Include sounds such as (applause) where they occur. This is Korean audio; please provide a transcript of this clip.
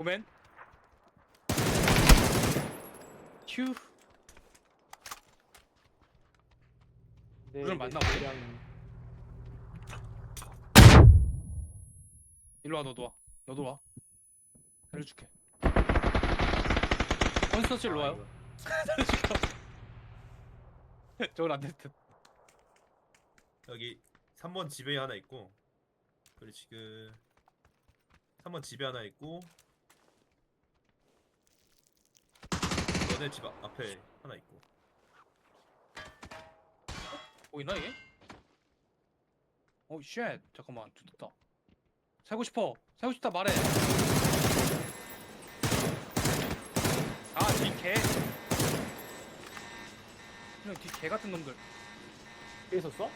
고맨. 휴. 네, 네, 보네. 그냥 일로 와 너도 와. 너도 와. 살려줄게. 콘서트 일로 와요. (laughs) 저건 안될 듯. 여기 3번 집에 하나 있고 그리고 지금 3번 집에 하나 있고 너네 집 앞- 앞에 하나 있고 보이나 얘? 어, 쉣. 잠깐만, 죽었다. 살고 싶어. 살고 싶다 말해. 아, 뒤개. 그냥 뒤개 같은 놈들. 뒤에 있었어?